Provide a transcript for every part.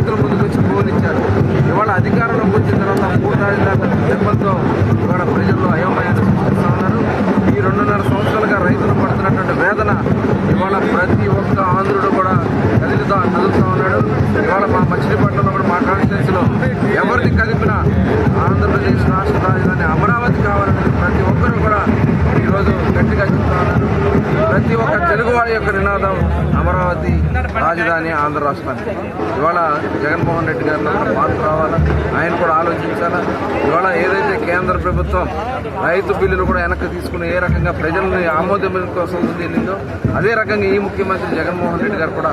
రైతుల ముందుకు వచ్చి పోనిచ్చారు ఇవాళ అధికారంలోకి వచ్చిన తర్వాత మూడు రాజధానుల దెబ్బలతో ఇవాళ ప్రజల్లో అయోమయాన్ని సృష్టిస్తూ ఉన్నారు. ఈ రెండున్నర సంవత్సరాలుగా రైతులు పడుతున్నటువంటి వేదన ఇవాళ ప్రతి ఒక్క ఆంధ్రుడు కూడా కదులుతా కదులుతూ ఉన్నాడు. ఇవాళ మా మచిలీపట్నంలో కూడా మా కాన్స్టిట్యూన్సీలో ఎవరిని కలిపినా ఆంధ్రప్రదేశ్ రాష్ట్ర రాజధాని అమరావతి కావాలని ప్రతి ఒక్కరూ కూడా ప్రతి ఒక్క తెలుగువాడి యొక్క నినాదం అమరావతి రాజధాని ఆంధ్ర రాష్ట్రానికి. ఇవాళ జగన్మోహన్ రెడ్డి గారిలో కూడా మార్పు రావాలా. ఆయన కూడా ఆలోచించాలా? ఇవాళ ఏదైతే కేంద్ర ప్రభుత్వం రైతు బిల్లులు కూడా వెనక్కి తీసుకుని ఏ రకంగా ప్రజల్ని ఆమోదం కోసం చెందిందో అదే రకంగా ఈ ముఖ్యమంత్రి జగన్మోహన్ రెడ్డి గారు కూడా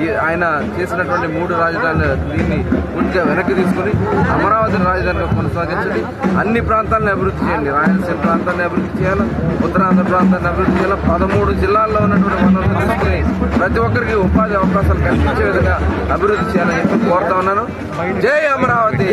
ఈ ఆయన చేసినటువంటి మూడు రాజధానుల దీన్ని పూర్తిగా వెనక్కి తీసుకుని అమరావతి రాజధానిగా కొనసాగించండి. అన్ని ప్రాంతాలను అభివృద్ధి చేయండి. రాయలసీమ ప్రాంతాన్ని అభివృద్ధి చేయాలి. ఉత్తరాంధ్ర ప్రాంతాన్ని అభివృద్ధి చేయాలి. పదమూడు జిల్లాల్లో ఉన్నటువంటి వనరులు తీసుకుని ప్రతి ఒక్కరికి ఉపాధి అవకాశాలు కల్పించే విధంగా అభివృద్ధి చేయాలని చెప్పి కోరుతా ఉన్నాను. జై అమరావతి!